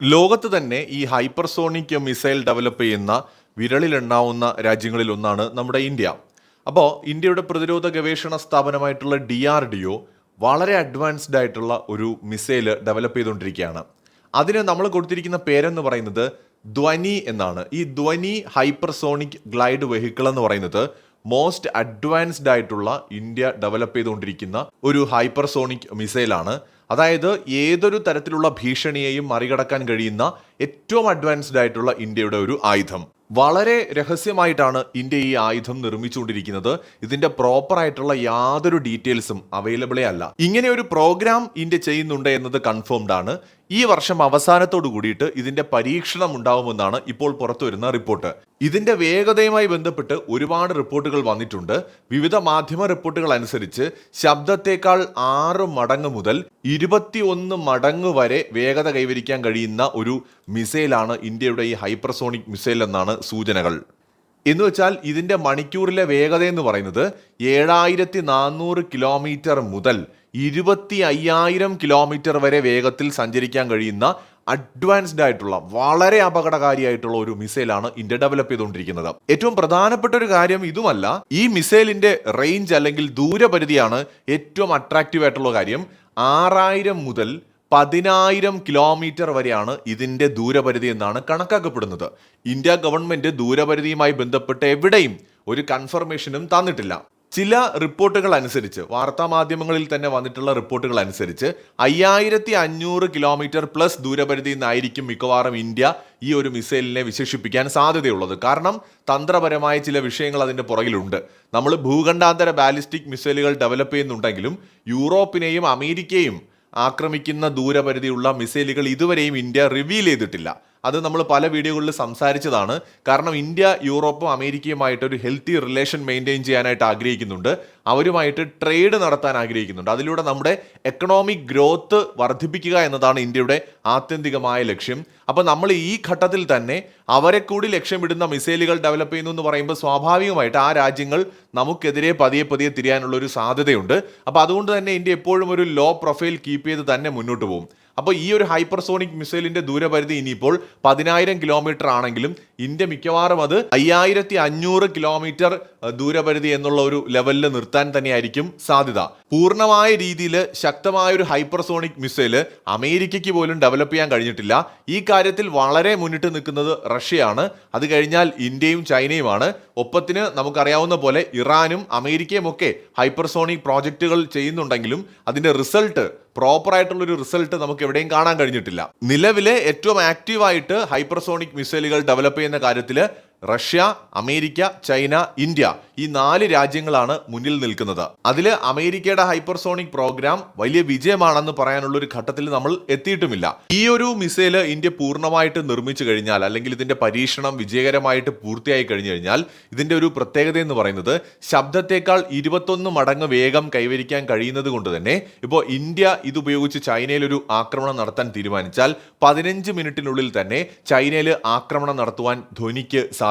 ലോകത്ത് തന്നെ ഈ ഹൈപ്പർസോണിക് മിസൈൽ ഡെവലപ്പ് ചെയ്യുന്ന വിരളിലെണ്ണാവുന്ന രാജ്യങ്ങളിൽ ഒന്നാണ് നമ്മുടെ ഇന്ത്യ. അപ്പോൾ ഇന്ത്യയുടെ പ്രതിരോധ ഗവേഷണ സ്ഥാപനമായിട്ടുള്ള ഡി ആർ ഡി ഒ വളരെ അഡ്വാൻസ്ഡ് ആയിട്ടുള്ള ഒരു മിസൈൽ ഡെവലപ്പ് ചെയ്തുകൊണ്ടിരിക്കുകയാണ്. അതിന് നമ്മൾ കൊടുത്തിരിക്കുന്ന പേരെന്ന് പറയുന്നത് ധ്വനി എന്നാണ്. ഈ ധ്വനി ഹൈപ്പർസോണിക് ഗ്ലൈഡ് വെഹിക്കിൾ എന്ന് പറയുന്നത് മോസ്റ്റ് അഡ്വാൻസ്ഡ് ആയിട്ടുള്ള ഇന്ത്യ ഡെവലപ്പ് ചെയ്തുകൊണ്ടിരിക്കുന്ന ഒരു ഹൈപ്പർസോണിക് മിസൈലാണ്. അതായത് ഏതൊരു തരത്തിലുള്ള ഭീഷണിയെയും മറികടക്കാൻ കഴിയുന്ന ഏറ്റവും അഡ്വാൻസ്ഡ് ആയിട്ടുള്ള ഇന്ത്യയുടെ ഒരു ആയുധം. വളരെ രഹസ്യമായിട്ടാണ് ഇന്ത്യ ഈ ആയുധം നിർമ്മിച്ചുകൊണ്ടിരിക്കുന്നത്. ഇതിന്റെ പ്രോപ്പർ ആയിട്ടുള്ള യാതൊരു ഡീറ്റെയിൽസും അവൈലബിളേ അല്ല. ഇങ്ങനെ ഒരു പ്രോഗ്രാം ഇന്ത്യ ചെയ്യുന്നുണ്ട് എന്നത് കൺഫേംഡ് ആണ്. ഈ വർഷം അവസാനത്തോടു കൂടിയിട്ട് ഇതിന്റെ പരീക്ഷണം ഉണ്ടാവുമെന്നാണ് ഇപ്പോൾ പുറത്തുവരുന്ന റിപ്പോർട്ട് ഇതിന്റെ വേഗതയുമായി ബന്ധപ്പെട്ട് ഒരുപാട് റിപ്പോർട്ടുകൾ വന്നിട്ടുണ്ട്. വിവിധ മാധ്യമ റിപ്പോർട്ടുകൾ അനുസരിച്ച് ശബ്ദത്തേക്കാൾ ആറ് മടങ്ങ് മുതൽ ഇരുപത്തിയൊന്ന് മടങ്ങ് വരെ വേഗത കൈവരിക്കാൻ കഴിയുന്ന ഒരു മിസൈലാണ് ഇന്ത്യയുടെ ഈ ഹൈപ്പർസോണിക് മിസൈൽ എന്നാണ് സൂചനകൾ. എന്ന് വെച്ചാൽ ഇതിന്റെ മണിക്കൂറിലെ വേഗത എന്ന് പറയുന്നത് ഏഴായിരത്തി നാനൂറ് കിലോമീറ്റർ മുതൽ ഇരുപത്തി അയ്യായിരം കിലോമീറ്റർ വരെ വേഗത്തിൽ സഞ്ചരിക്കാൻ കഴിയുന്ന അഡ്വാൻസ്ഡ് ആയിട്ടുള്ള വളരെ അപകടകാരിയായിട്ടുള്ള ഒരു മിസൈലാണ് ഇന്ത്യ ഡെവലപ്പ് ചെയ്തുകൊണ്ടിരിക്കുന്നത്. ഏറ്റവും പ്രധാനപ്പെട്ട ഒരു കാര്യം ഇതുമല്ല. ഈ മിസൈലിന്റെ റേഞ്ച് അല്ലെങ്കിൽ ദൂരപരിധിയാണ് ഏറ്റവും അട്രാക്റ്റീവ് ആയിട്ടുള്ള കാര്യം. ആറായിരം മുതൽ പതിനായിരം കിലോമീറ്റർ വരെയാണ് ഇതിന്റെ ദൂരപരിധി എന്നാണ് കണക്കാക്കപ്പെടുന്നത്. ഇന്ത്യ ഗവൺമെന്റ് ദൂരപരിധിയുമായി ബന്ധപ്പെട്ട് എവിടെയും ഒരു കൺഫർമേഷനും തന്നിട്ടില്ല. ചില റിപ്പോർട്ടുകൾ അനുസരിച്ച് വാർത്താ മാധ്യമങ്ങളിൽ തന്നെ വന്നിട്ടുള്ള റിപ്പോർട്ടുകൾ അനുസരിച്ച് അയ്യായിരത്തി അഞ്ഞൂറ് കിലോമീറ്റർ പ്ലസ് ദൂരപരിധി നിന്നായിരിക്കും മിക്കവാറും ഇന്ത്യ ഈ ഒരു മിസൈലിനെ വിശേഷിപ്പിക്കാൻ സാധ്യതയുള്ളത്. കാരണം തന്ത്രപരമായ ചില വിഷയങ്ങൾ അതിന്റെ പുറകിലുണ്ട്. നമ്മൾ ഭൂഖണ്ഡാന്തര ബാലിസ്റ്റിക് മിസൈലുകൾ ഡെവലപ്പ് ചെയ്യുന്നുണ്ടെങ്കിലും യൂറോപ്പിനെയും അമേരിക്കയും ആക്രമിക്കുന്ന ദൂരപരിധിയുള്ള മിസൈലുകൾ ഇതുവരെയും ഇന്ത്യ റിവീൽ ചെയ്തിട്ടില്ല. അത് നമ്മൾ പല വീഡിയോകളിൽ സംസാരിച്ചതാണ്. കാരണം ഇന്ത്യ യൂറോപ്പും അമേരിക്കയുമായിട്ട് ഒരു ഹെൽത്തി റിലേഷൻ മെയിന്റെയിൻ ചെയ്യാനായിട്ട് ആഗ്രഹിക്കുന്നുണ്ട്. അവരുമായിട്ട് ട്രേഡ് നടത്താൻ ആഗ്രഹിക്കുന്നുണ്ട്. അതിലൂടെ നമ്മുടെ എക്കണോമിക് ഗ്രോത്ത് വർദ്ധിപ്പിക്കുക എന്നതാണ് ഇന്ത്യയുടെ ആത്യന്തികമായ ലക്ഷ്യം. അപ്പോൾ നമ്മൾ ഈ ഘട്ടത്തിൽ തന്നെ അവരെ കൂടി ലക്ഷ്യമിടുന്ന മിസൈലുകൾ ഡെവലപ്പ് ചെയ്യുന്നു എന്ന് പറയുമ്പോൾ സ്വാഭാവികമായിട്ട് ആ രാജ്യങ്ങൾ നമുക്കെതിരെ പതിയെ പതിയെ തിരിയാനുള്ള ഒരു സാധ്യതയുണ്ട്. അപ്പോൾ അതുകൊണ്ട് തന്നെ ഇന്ത്യ എപ്പോഴും ഒരു ലോ പ്രൊഫൈൽ കീപ്പ് ചെയ്ത് തന്നെ മുന്നോട്ട് പോകും. അപ്പോൾ ഈ ഒരു ഹൈപ്പർസോണിക് മിസൈലിന്റെ ദൂരപരിധി ഇനിയിപ്പോൾ പതിനായിരം കിലോമീറ്റർ ആണെങ്കിലും ഇന്ത്യ മിക്കവാറും അത് അയ്യായിരത്തി അഞ്ഞൂറ് കിലോമീറ്റർ ദൂരപരിധി എന്നുള്ള ഒരു ലെവലിൽ നിർത്താൻ തന്നെയായിരിക്കും സാധ്യത. പൂർണമായ രീതിയിൽ ശക്തമായ ഒരു ഹൈപ്പർസോണിക് മിസൈൽ അമേരിക്കയ്ക്ക് പോലും ഡെവലപ്പ് ചെയ്യാൻ കഴിഞ്ഞിട്ടില്ല. ഈ കാര്യത്തിൽ വളരെ മുന്നിട്ട് നിൽക്കുന്നത് റഷ്യയാണ്. അത് കഴിഞ്ഞാൽ ഇന്ത്യയും ചൈനയുമാണ്. ഒപ്പത്തിന് നമുക്കറിയാവുന്ന പോലെ ഇറാനും അമേരിക്കയും ഒക്കെ ഹൈപ്പർസോണിക് പ്രോജക്റ്റുകൾ ചെയ്യുന്നുണ്ടെങ്കിലും അതിന്റെ റിസൾട്ട് പ്രോപ്പർ ആയിട്ടുള്ള ഒരു റിസൾട്ട് നമുക്ക് എവിടെയും കാണാൻ കഴിഞ്ഞിട്ടില്ല. നിലവിലെ ഏറ്റവും ആക്റ്റീവായിട്ട് ഹൈപ്പർസോണിക് മിസൈലുകൾ ഡെവലപ്പ് കാര്യത്തിൽ റഷ്യ അമേരിക്ക ചൈന ഇന്ത്യ ഈ നാല് രാജ്യങ്ങളാണ് മുന്നിൽ നിൽക്കുന്നത്. അതിൽ അമേരിക്കയുടെ ഹൈപ്പർസോണിക് പ്രോഗ്രാം വലിയ വിജയമാണെന്ന് പറയാനുള്ള ഒരു ഘട്ടത്തിൽ നമ്മൾ എത്തിയിട്ടുമില്ല. ഈ ഒരു മിസൈൽ ഇന്ത്യ പൂർണമായിട്ട് നിർമ്മിച്ചു കഴിഞ്ഞാൽ അല്ലെങ്കിൽ ഇതിന്റെ പരീക്ഷണം വിജയകരമായിട്ട് പൂർത്തിയായി കഴിഞ്ഞു കഴിഞ്ഞാൽ ഇതിന്റെ ഒരു പ്രത്യേകത എന്ന് പറയുന്നത് ശബ്ദത്തെക്കാൾ ഇരുപത്തൊന്ന് മടങ്ങ് വേഗം കൈവരിക്കാൻ കഴിയുന്നത് കൊണ്ട് തന്നെ ഇപ്പോൾ ഇന്ത്യ ഇതുപയോഗിച്ച് ചൈനയിൽ ഒരു ആക്രമണം നടത്താൻ തീരുമാനിച്ചാൽ പതിനഞ്ച് മിനിറ്റിനുള്ളിൽ തന്നെ ചൈനയിൽ ആക്രമണം നടത്തുവാൻ ധ്വനിക്ക് സാധിക്കും.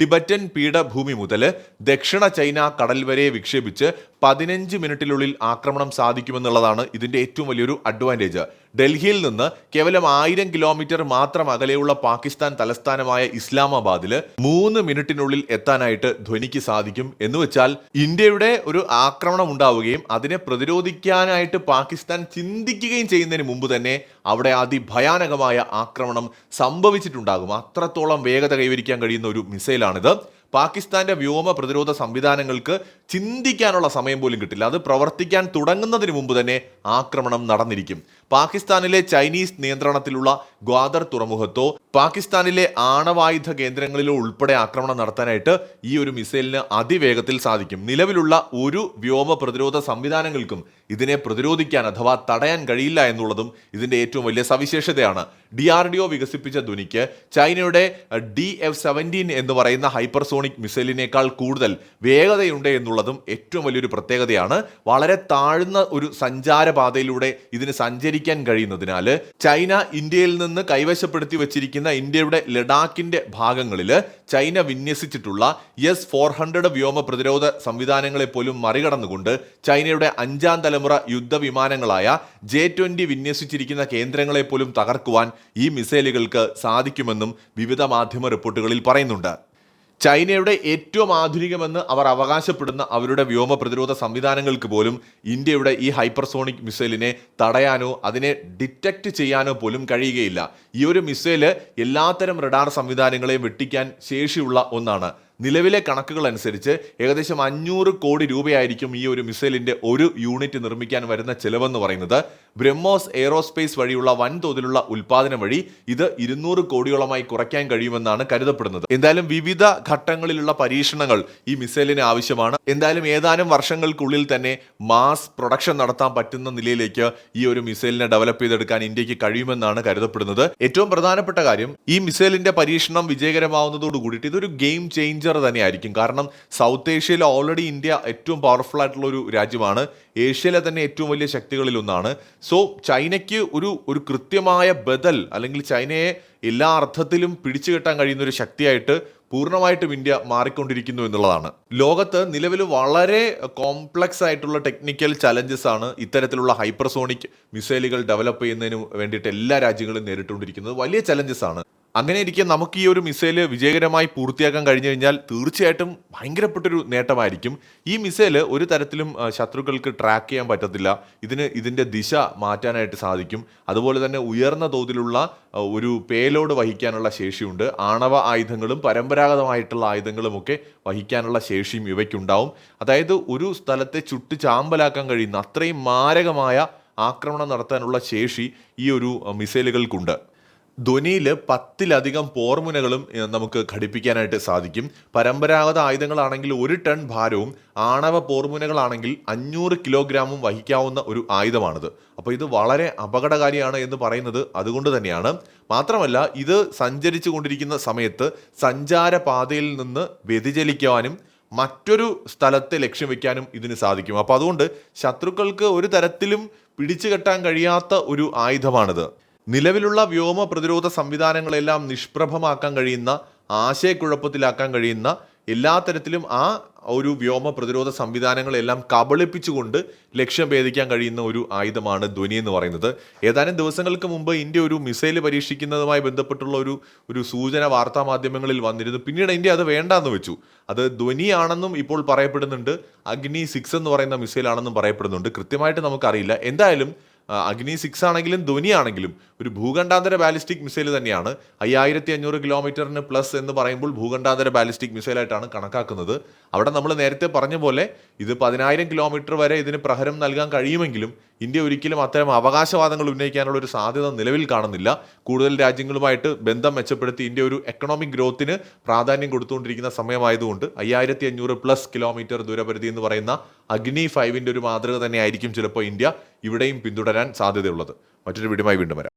ടിബറ്റൻ പീഠഭൂമി മുതൽ ദക്ഷിണ ചൈന കടൽ വരെ വിക്ഷേപിച്ച് പതിനഞ്ച് മിനിറ്റിനുള്ളിൽ ആക്രമണം സാധിക്കുമെന്നുള്ളതാണ് ഇതിന്റെ ഏറ്റവും വലിയൊരു അഡ്വാന്റേജ് ഡൽഹിയിൽ നിന്ന് കേവലം ആയിരം കിലോമീറ്റർ മാത്രം അകലെയുള്ള പാകിസ്ഥാൻ തലസ്ഥാനമായ ഇസ്ലാമാബാദിൽ മൂന്ന് മിനിറ്റിനുള്ളിൽ എത്താനായിട്ട് ധ്വനിക്ക് സാധിക്കും. എന്ന് വെച്ചാൽ ഇന്ത്യയുടെ ഒരു ആക്രമണം ഉണ്ടാവുകയും അതിനെ പ്രതിരോധിക്കാനായിട്ട് പാകിസ്ഥാൻ ചിന്തിക്കുകയും ചെയ്യുന്നതിന് മുമ്പ് തന്നെ അവിടെ അതിഭയാനകമായ ആക്രമണം സംഭവിച്ചിട്ടുണ്ടാകും. അത്രത്തോളം വേഗത കൈവരിക്കാൻ കഴിയുന്ന ഒരു മിസൈലാണിത്. പാകിസ്ഥാന്റെ വ്യോമ പ്രതിരോധ സംവിധാനങ്ങൾക്ക് ചിന്തിക്കാനുള്ള സമയം പോലും കിട്ടില്ല. അത് പ്രവർത്തിക്കാൻ തുടങ്ങുന്നതിന് മുമ്പ് തന്നെ ആക്രമണം നടന്നിരിക്കും. പാകിസ്ഥാനിലെ ചൈനീസ് നിയന്ത്രണത്തിലുള്ള ഗ്വാദർ തുറമുഖത്തോ പാകിസ്ഥാനിലെ ആണവായുധ കേന്ദ്രങ്ങളിലോ ഉൾപ്പെടെ ആക്രമണം നടത്താനായിട്ട് ഈ ഒരു മിസൈലിന് അതിവേഗത്തിൽ സാധിക്കും. നിലവിലുള്ള ഒരു വ്യോമ പ്രതിരോധ സംവിധാനങ്ങൾക്കും ഇതിനെ പ്രതിരോധിക്കാൻ അഥവാ തടയാൻ കഴിയില്ല എന്നുള്ളതും ഇതിന്റെ ഏറ്റവും വലിയ സവിശേഷതയാണ്. ഡി ആർ ഡി ഒ വികസിപ്പിച്ച ധ്വനിക്ക് ചൈനയുടെ ഡി എഫ് സെവന്റീൻ എന്ന് പറയുന്ന ഹൈപ്പർസോണിക് മിസൈലിനേക്കാൾ കൂടുതൽ വേഗതയുണ്ട് എന്നുള്ളതും ഏറ്റവും വലിയൊരു പ്രത്യേകതയാണ്. വളരെ താഴ്ന്ന ഒരു സഞ്ചാരപാതയിലൂടെ ഇതിന് സഞ്ചരിക്കാൻ കഴിയുന്നതിനാൽ ചൈന ഇന്ത്യയിൽ നിന്ന് കൈവശപ്പെടുത്തി വച്ചിരിക്കുന്ന ഇന്ത്യയുടെ ലഡാക്കിന്റെ ഭാഗങ്ങളിൽ ചൈന വിന്യസിച്ചിട്ടുള്ള എസ് ഫോർ ഹൺഡ്രഡ് വ്യോമ പ്രതിരോധ സംവിധാനങ്ങളെ പോലും മറികടന്നുകൊണ്ട് ചൈനയുടെ അഞ്ചാം തലമുറ യുദ്ധവിമാനങ്ങളായ ജെ ട്വന്റി വിന്യസിച്ചിരിക്കുന്ന കേന്ദ്രങ്ങളെ പോലും തകർക്കുവാൻ ഈ മിസൈലുകൾക്ക് സാധിക്കുമെന്നും വിവിധ മാധ്യമ റിപ്പോർട്ടുകളിൽ പറയുന്നുണ്ട്. ചൈനയുടെ ഏറ്റവും ആധുനികമെന്ന് അവർ അവകാശപ്പെടുന്ന അവരുടെ വ്യോമ പ്രതിരോധ സംവിധാനങ്ങൾക്ക് പോലും ഇന്ത്യയുടെ ഈ ഹൈപ്പർസോണിക് മിസൈലിനെ തടയാനോ അതിനെ ഡിറ്റക്റ്റ് ചെയ്യാനോ പോലും കഴിയുകയില്ല. ഈ ഒരു മിസൈൽ എല്ലാത്തരം റഡാർ സംവിധാനങ്ങളെയും വെട്ടിക്കാൻ ശേഷിയുള്ള ഒന്നാണ്. നിലവിലെ കണക്കുകൾ അനുസരിച്ച് ഏകദേശം അഞ്ഞൂറ് കോടി രൂപയായിരിക്കും ഈ ഒരു മിസൈലിന്റെ ഒരു യൂണിറ്റ് നിർമ്മിക്കാൻ വരുന്ന ചിലവെന്ന് പറയുന്നത്. ബ്രഹ്മോസ് എയറോസ്പേസ് വഴിയുള്ള വൻതോതിലുള്ള ഉൽപാദനം വഴി ഇത് ഇരുന്നൂറ് കോടിയോളമായി കുറയ്ക്കാൻ കഴിയുമെന്നാണ് കരുതപ്പെടുന്നത്. എന്തായാലും വിവിധ ഘട്ടങ്ങളിലുള്ള പരീക്ഷണങ്ങൾ ഈ മിസൈലിന് ആവശ്യമാണ്. എന്തായാലും ഏതാനും വർഷങ്ങൾക്കുള്ളിൽ തന്നെ മാസ് പ്രൊഡക്ഷൻ നടത്താൻ പറ്റുന്ന നിലയിലേക്ക് ഈ ഒരു മിസൈലിനെ ഡെവലപ്പ് ചെയ്തെടുക്കാൻ ഇന്ത്യയ്ക്ക് കഴിയുമെന്നാണ് കരുതപ്പെടുന്നത്. ഏറ്റവും പ്രധാനപ്പെട്ട കാര്യം ഈ മിസൈലിന്റെ പരീക്ഷണം വിജയകരമാവുന്നതോടുകൂടിയിട്ട് ഇതൊരു ഗെയിം തന്നെയായിരിക്കും. കാരണം സൗത്ത് ഏഷ്യയിൽ ഓൾറെഡി ഇന്ത്യ ഏറ്റവും പവർഫുൾ ആയിട്ടുള്ള ഒരു രാജ്യമാണ്. ഏഷ്യയിലെ തന്നെ ഏറ്റവും വലിയ ശക്തികളിലൊന്നാണ് സോ ചൈനയ്ക്ക് ഒരു ഒരു കൃത്യമായ ബദൽ അല്ലെങ്കിൽ ചൈനയെ എല്ലാ അർത്ഥത്തിലും പിടിച്ചു കെട്ടാൻ കഴിയുന്ന ഒരു ശക്തിയായിട്ട് പൂർണമായിട്ടും ഇന്ത്യ മാറിക്കൊണ്ടിരിക്കുന്നു എന്നുള്ളതാണ്. ലോകത്ത് നിലവിൽ വളരെ കോംപ്ലക്സ് ആയിട്ടുള്ള ടെക്നിക്കൽ ചലഞ്ചസ് ആണ് ഇത്തരത്തിലുള്ള ഹൈപ്പർസോണിക് മിസൈലുകൾ ഡെവലപ്പ് ചെയ്യുന്നതിന് വേണ്ടിയിട്ട് എല്ലാ രാജ്യങ്ങളും നേരിട്ടുകൊണ്ടിരിക്കുന്നത്. വലിയ ചലഞ്ചസ് ആണ്. അങ്ങനെ ഇരിക്കെ നമുക്ക് ഈ ഒരു മിസൈൽ വിജയകരമായി പൂർത്തിയാക്കാൻ കഴിഞ്ഞു കഴിഞ്ഞാൽ തീർച്ചയായിട്ടും ഭയങ്കരപ്പെട്ടൊരു നേട്ടമായിരിക്കും. ഈ മിസൈൽ ഒരു തരത്തിലും ശത്രുക്കൾക്ക് ട്രാക്ക് ചെയ്യാൻ പറ്റത്തില്ല. ഇതിന് ഇതിന്റെ ദിശ മാറ്റാനായിട്ട് സാധിക്കും. അതുപോലെ തന്നെ ഉയർന്ന തോതിലുള്ള ഒരു പേലോഡ് വഹിക്കാനുള്ള ശേഷിയുണ്ട്. ആണവ ആയുധങ്ങളും പരമ്പരാഗതമായിട്ടുള്ള ആയുധങ്ങളുമൊക്കെ വഹിക്കാനുള്ള ശേഷിയും ഇവയ്ക്കുണ്ടാവും. അതായത് ഒരു സ്ഥലത്തെ ചുട്ട് ചാമ്പലാക്കാൻ കഴിയുന്ന അത്രയും മാരകമായ ആക്രമണം നടത്താനുള്ള ശേഷി ഈ ഒരു മിസൈലുകൾക്കുണ്ട്. ധ്വനിയിൽ പത്തിലധികം പോർമുനകളും നമുക്ക് ഘടിപ്പിക്കാനായിട്ട് സാധിക്കും. പരമ്പരാഗത ആയുധങ്ങളാണെങ്കിൽ ഒരു ടൺ ഭാരവും ആണവ പോർമുനകളാണെങ്കിൽ അഞ്ഞൂറ് കിലോഗ്രാമും വഹിക്കാവുന്ന ഒരു ആയുധമാണിത്. അപ്പോൾ ഇത് വളരെ അപകടകാരിയാണ് എന്ന് പറയുന്നത് അതുകൊണ്ട് തന്നെയാണ്. മാത്രമല്ല ഇത് സഞ്ചരിച്ചു കൊണ്ടിരിക്കുന്ന സമയത്ത് സഞ്ചാരപാതയിൽ നിന്ന് വ്യതിചലിക്കുവാനും മറ്റൊരു സ്ഥലത്തെ ലക്ഷ്യം വെക്കാനും ഇതിന് സാധിക്കും. അപ്പോൾ അതുകൊണ്ട് ശത്രുക്കൾക്ക് ഒരു തരത്തിലും പിടിച്ചു കെട്ടാൻ കഴിയാത്ത ഒരു ആയുധമാണിത്. നിലവിലുള്ള വ്യോമ പ്രതിരോധ സംവിധാനങ്ങളെല്ലാം നിഷ്പ്രഭമാക്കാൻ കഴിയുന്ന ആശയക്കുഴപ്പത്തിലാക്കാൻ കഴിയുന്ന എല്ലാ തരത്തിലും ആ ഒരു വ്യോമ പ്രതിരോധ സംവിധാനങ്ങളെല്ലാം കബളിപ്പിച്ചുകൊണ്ട് ലക്ഷ്യം ഭേദിക്കാൻ കഴിയുന്ന ഒരു ആയുധമാണ് ധ്വനി എന്ന് പറയുന്നത്. ഏതാനും ദിവസങ്ങൾക്ക് മുമ്പ് ഇന്ത്യ ഒരു മിസൈൽ പരീക്ഷിക്കുന്നതുമായി ബന്ധപ്പെട്ടുള്ള ഒരു ഒരു സൂചന വാർത്താ മാധ്യമങ്ങളിൽ വന്നിരുന്നു. പിന്നീട് ഇന്ത്യ അത് വേണ്ടാന്ന് വെച്ചു. അത് ധ്വനിയാണെന്നും ഇപ്പോൾ പറയപ്പെടുന്നുണ്ട്. അഗ്നി സിക്സ് എന്ന് പറയുന്ന മിസൈലാണെന്നും പറയപ്പെടുന്നുണ്ട്. കൃത്യമായിട്ട് നമുക്കറിയില്ല. എന്തായാലും അഗ്നി സിക്സ് ആണെങ്കിലും ധ്വനി ആണെങ്കിലും ഒരു ഭൂഖണ്ഡാന്തര ബാലിസ്റ്റിക് മിസൈൽ തന്നെയാണ്. അയ്യായിരത്തി അഞ്ഞൂറ് കിലോമീറ്ററിന് പ്ലസ് എന്ന് പറയുമ്പോൾ ഭൂഖണ്ഡാന്തര ബാലിസ്റ്റിക് മിസൈലായിട്ടാണ് കണക്കാക്കുന്നത്. അവിടെ നമ്മൾ നേരത്തെ പറഞ്ഞ പോലെ ഇത് പതിനായിരം കിലോമീറ്റർ വരെ ഇതിന് പ്രഹരം നൽകാൻ കഴിയുമെങ്കിലും ഇന്ത്യ ഒരിക്കലും അത്തരം അവകാശവാദങ്ങൾ ഉന്നയിക്കാനുള്ള ഒരു സാധ്യത നിലവിൽ കാണുന്നില്ല. കൂടുതൽ രാജ്യങ്ങളുമായിട്ട് ബന്ധം മെച്ചപ്പെടുത്തി ഇന്ത്യ ഒരു എക്കണോമിക് ഗ്രോത്തിന് പ്രാധാന്യം കൊടുത്തുകൊണ്ടിരിക്കുന്ന സമയമായതുകൊണ്ട് അയ്യായിരത്തി അഞ്ഞൂറ് പ്ലസ് കിലോമീറ്റർ ദൂരപരിധി എന്ന് പറയുന്ന അഗ്നി ഫൈവിന്റെ ഒരു മാതൃക തന്നെയായിരിക്കും ചിലപ്പോൾ ഇന്ത്യ ഇവിടെയും പിന്തുടരാൻ സാധ്യതയുള്ളത്. മറ്റൊരു വീടുമായി വീണ്ടും വരാം.